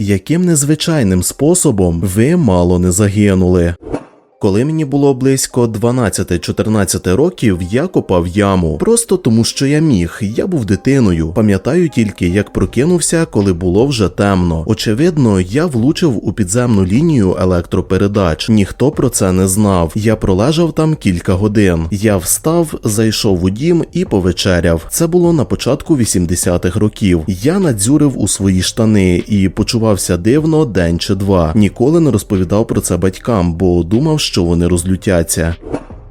Яким незвичайним способом ви мало не загинули? Коли мені було близько 12-14 років, я копав яму. Просто тому, що я міг. Я був дитиною. Пам'ятаю тільки, як прокинувся, коли було вже темно. Очевидно, я влучив у підземну лінію електропередач. Ніхто про це не знав. Я пролежав там кілька годин. Я встав, зайшов у дім і повечеряв. Це було на початку 80-х років. Я надзюрив у свої штани і почувався дивно день чи два. Ніколи не розповідав про це батькам, бо думав, що вони розлютяться.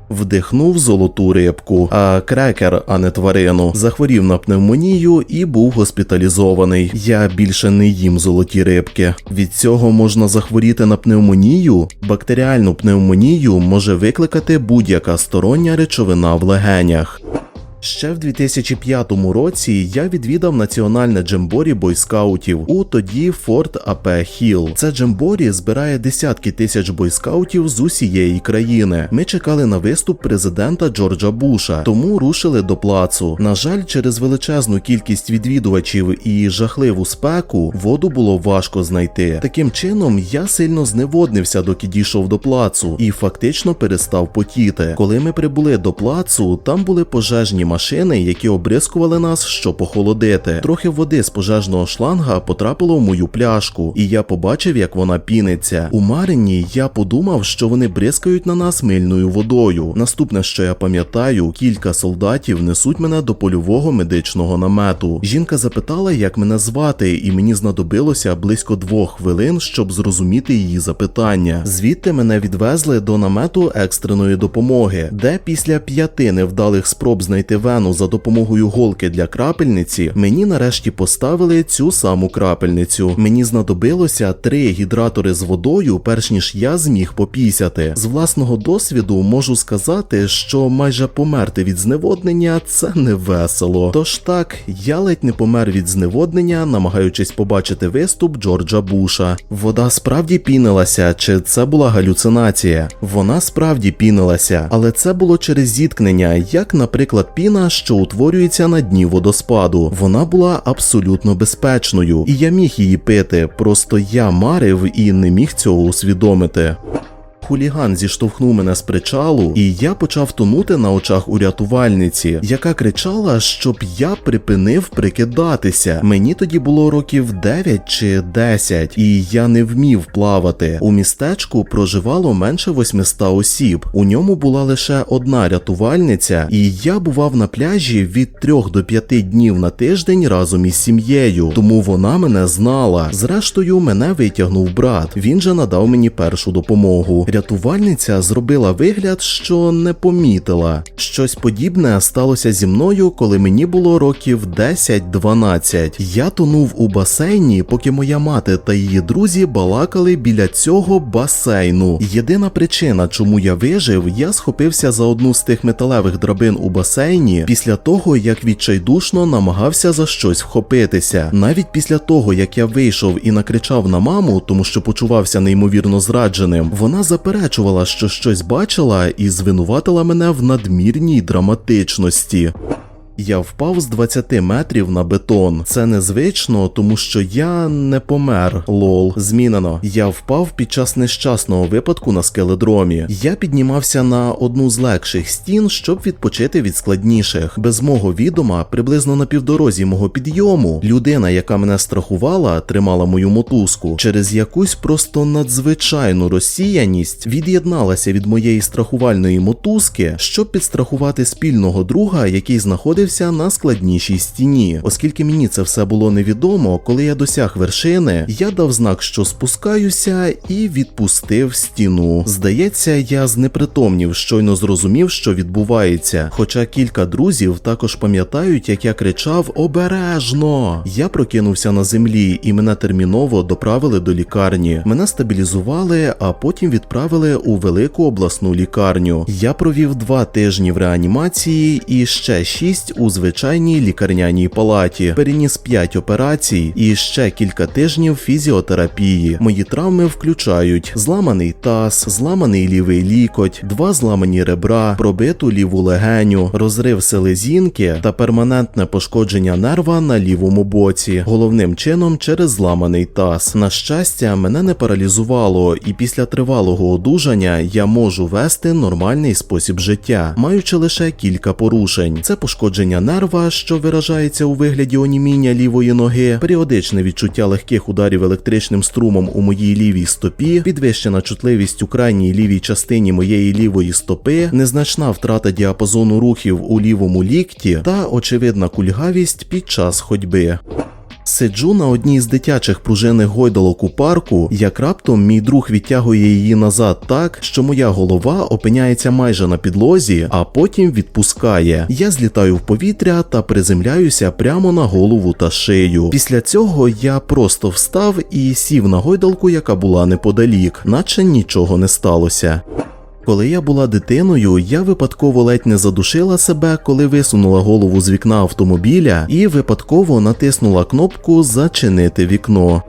Вдихнув золоту рибку, а крекер, а не тварину, захворів на пневмонію і був госпіталізований. Я більше не їм золоті рибки. Від цього можна захворіти на пневмонію. Бактеріальну пневмонію може викликати будь-яка стороння речовина в легенях. Ще в 2005 році я відвідав національне джемборі бойскаутів у тоді Форт АП Хіл. Це джемборі збирає десятки тисяч бойскаутів з усієї країни. Ми чекали на виступ президента Джорджа Буша, тому рушили до плацу. На жаль, через величезну кількість відвідувачів і жахливу спеку воду було важко знайти. Таким чином я сильно зневоднився, доки дійшов до плацу, і фактично перестав потіти. Коли ми прибули до плацу, там були пожежні машини, які обрискували нас, щоб охолодити. Трохи води з пожежного шланга потрапило в мою пляшку, і я побачив, як вона піниться. У Марині я подумав, що вони бризкають на нас мильною водою. Наступне, що я пам'ятаю, кілька солдатів несуть мене до польового медичного намету. Жінка запитала, як мене звати, і мені знадобилося близько двох хвилин, щоб зрозуміти її запитання. Звідти мене відвезли до намету екстреної допомоги, де після п'яти невдалих спроб знайти вену за допомогою голки для крапельниці, мені нарешті поставили цю саму крапельницю. Мені знадобилося три гідратори з водою, перш ніж я зміг попісяти. З власного досвіду можу сказати, що майже померти від зневоднення це не весело. Тож так, я ледь не помер від зневоднення, намагаючись побачити виступ Джорджа Буша. Вода справді пінилася, чи це була галюцинація? Вона справді пінилася, але це було через зіткнення, як, наприклад, піна, що утворюється на дні водоспаду. Вона була абсолютно безпечною, і я міг її пити. Просто я марив і не міг цього усвідомити. Хуліган зіштовхнув мене з причалу, і я почав тонути на очах у рятувальниці, яка кричала, щоб я припинив прикидатися. Мені тоді було років 9 чи 10, і я не вмів плавати. У містечку проживало менше 800 осіб. У ньому була лише одна рятувальниця, і я бував на пляжі від 3 до 5 днів на тиждень разом із сім'єю. Тому вона мене знала. Зрештою, мене витягнув брат. Він же надав мені першу допомогу. Рятувальниця зробила вигляд, що не помітила. Щось подібне сталося зі мною, коли мені було років 10-12. Я тонув у басейні, поки моя мати та її друзі балакали біля цього басейну. Єдина причина, чому я вижив, я схопився за одну з тих металевих драбин у басейні після того, як відчайдушно намагався за щось вхопитися. Навіть після того, як я вийшов і накричав на маму, тому що почувався неймовірно зрадженим, вона заперечувала, що щось бачила, і звинуватила мене в надмірній драматичності. Я впав з 20 метрів на бетон. Це незвично, тому що я не помер. Лол, змінено. Я впав під час нещасного випадку на скеледромі. Я піднімався на одну з легших стін, щоб відпочити від складніших. Без мого відома, приблизно на півдорозі мого підйому, людина, яка мене страхувала, тримала мою мотузку, через якусь просто надзвичайну розсіяність від'єдналася від моєї страхувальної мотузки, щоб підстрахувати спільного друга, який знаходився на складнішій стіні. Оскільки мені це все було невідомо, коли я досяг вершини, я дав знак, що спускаюся, і відпустив стіну. Здається, я знепритомнів, щойно зрозумів, що відбувається. Хоча кілька друзів також пам'ятають, як я кричав обережно. Я прокинувся на землі, і мене терміново доправили до лікарні. Мене стабілізували, а потім відправили у велику обласну лікарню. Я провів два тижні в реанімації і ще шість у звичайній лікарняній палаті, переніс 5 операцій і ще кілька тижнів фізіотерапії. Мої травми включають зламаний таз, зламаний лівий лікоть, два зламані ребра, пробиту ліву легеню, розрив селезінки та перманентне пошкодження нерва на лівому боці, головним чином через зламаний таз. На щастя, мене не паралізувало, і після тривалого одужання я можу вести нормальний спосіб життя, маючи лише кілька порушень. Це пошкодження нерва, що виражається у вигляді оніміння лівої ноги, періодичне відчуття легких ударів електричним струмом у моїй лівій стопі, підвищена чутливість у крайній лівій частині моєї лівої стопи, незначна втрата діапазону рухів у лівому лікті та очевидна кульгавість під час ходьби. Сиджу на одній з дитячих пружинних гойдалок у парку, як раптом мій друг відтягує її назад так, що моя голова опиняється майже на підлозі, а потім відпускає. Я злітаю в повітря та приземляюся прямо на голову та шию. Після цього я просто встав і сів на гойдалку, яка була неподалік, наче нічого не сталося. Коли я була дитиною, я випадково ледь не задушила себе, коли висунула голову з вікна автомобіля і випадково натиснула кнопку Зачинити вікно.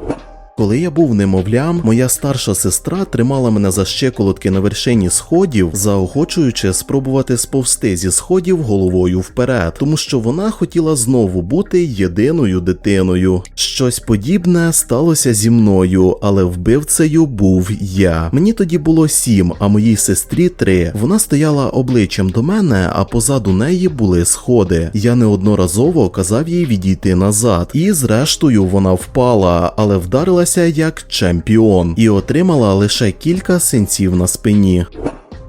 Коли я був немовлям, моя старша сестра тримала мене за щеколотки на вершині сходів, заохочуючи спробувати сповзти зі сходів головою вперед, тому що вона хотіла знову бути єдиною дитиною. Щось подібне сталося зі мною, але вбивцею був я. Мені тоді було сім, а моїй сестрі три. Вона стояла обличчям до мене, а позаду неї були сходи. Я неодноразово казав їй відійти назад, і зрештою вона впала, але вдарилася як чемпіон і отримала лише кілька синців на спині.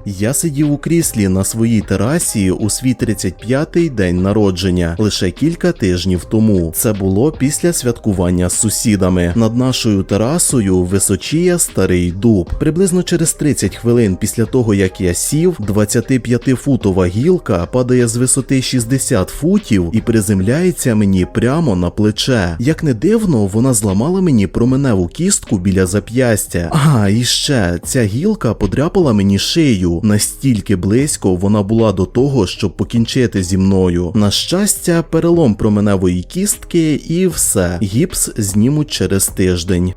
Я сидів у кріслі на своїй терасі у свій 35-й день народження лише кілька тижнів тому. Це було після святкування з сусідами. Над нашою терасою височіє старий дуб. Приблизно через 30 хвилин після того, як я сів, 25-футова гілка падає з висоти 60 футів і приземляється мені прямо на плече. Як не дивно, вона зламала мені променеву кістку біля зап'ястя. А, і ще ця гілка подряпала мені шию. Настільки близько вона була до того, щоб покінчити зі мною. На щастя, перелом променевої кістки і все. Гіпс знімуть через тиждень.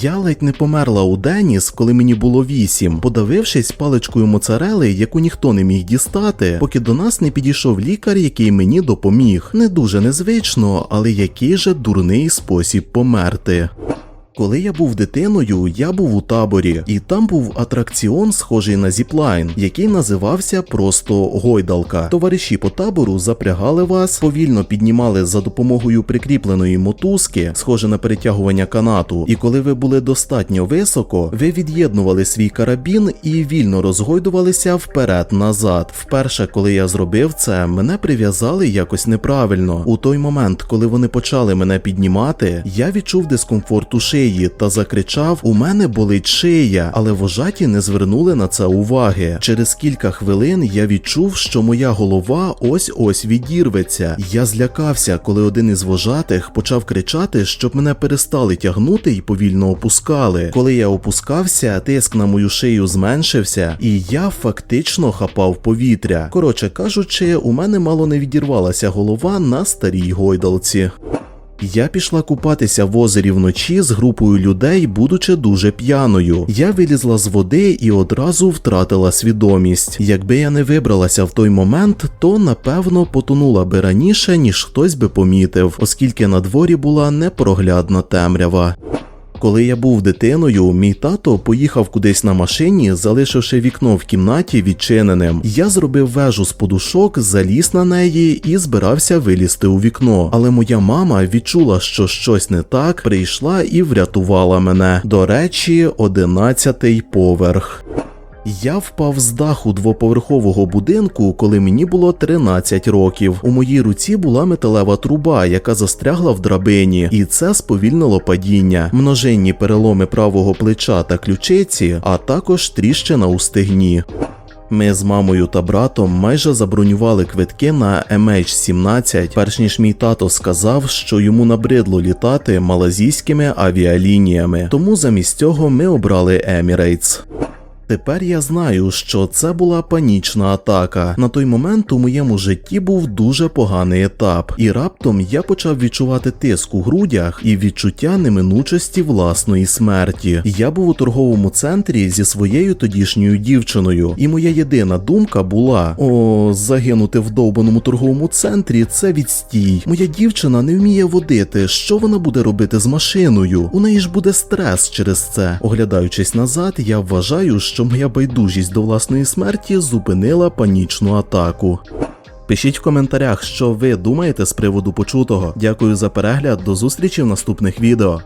Я ледь не померла у Деніс, коли мені було вісім, подавившись паличкою моцарели, яку ніхто не міг дістати, поки до нас не підійшов лікар, який мені допоміг. Не дуже незвично, але який же дурний спосіб померти. Коли я був дитиною, я був у таборі, і там був атракціон, схожий на зіплайн, який називався просто гойдалка. Товариші по табору запрягали вас, повільно піднімали за допомогою прикріпленої мотузки, схоже на перетягування канату. І коли ви були достатньо високо, ви від'єднували свій карабін і вільно розгойдувалися вперед-назад. Вперше, коли я зробив це, мене прив'язали якось неправильно. У той момент, коли вони почали мене піднімати, я відчув дискомфорт у шиї та закричав: У мене болить шия, але вожаті не звернули на це уваги. Через кілька хвилин я відчув, що моя голова ось ось відірветься. Я злякався, коли один із вожатих почав кричати, щоб мене перестали тягнути і повільно опускали. Коли я опускався, тиск на мою шию зменшився, і я фактично хапав повітря. Коротше кажучи, у мене мало не відірвалася голова на старій гойдалці. Я пішла купатися в озері вночі з групою людей, будучи дуже п'яною. Я вилізла з води і одразу втратила свідомість. Якби я не вибралася в той момент, то напевно потонула би раніше, ніж хтось би помітив, оскільки на дворі була непроглядна темрява. Коли я був дитиною, мій тато поїхав кудись на машині, залишивши вікно в кімнаті відчиненим. Я зробив вежу з подушок, заліз на неї і збирався вилізти у вікно. Але моя мама відчула, що щось не так, прийшла і врятувала мене. До речі, одинадцятий поверх. Я впав з даху двоповерхового будинку, коли мені було 13 років. У моїй руці була металева труба, яка застрягла в драбині, і це сповільнило падіння, множинні переломи правого плеча та ключиці, а також тріщина у стегні. Ми з мамою та братом майже забронювали квитки на MH17, перш ніж мій тато сказав, що йому набридло літати малазійськими авіалініями. Тому замість цього ми обрали Emirates. Тепер я знаю, що це була панічна атака. На той момент у моєму житті був дуже поганий етап, і раптом я почав відчувати тиск у грудях і відчуття неминучості власної смерті. Я був у торговому центрі зі своєю тодішньою дівчиною, і моя єдина думка була: о, загинути в довбаному торговому центрі це відстій. Моя дівчина не вміє водити. Що вона буде робити з машиною? У неї ж буде стрес через це. Оглядаючись назад, я вважаю, що моя байдужість до власної смерті зупинила панічну атаку. Пишіть в коментарях, що ви думаєте з приводу почутого. Дякую за перегляд, до зустрічі в наступних відео.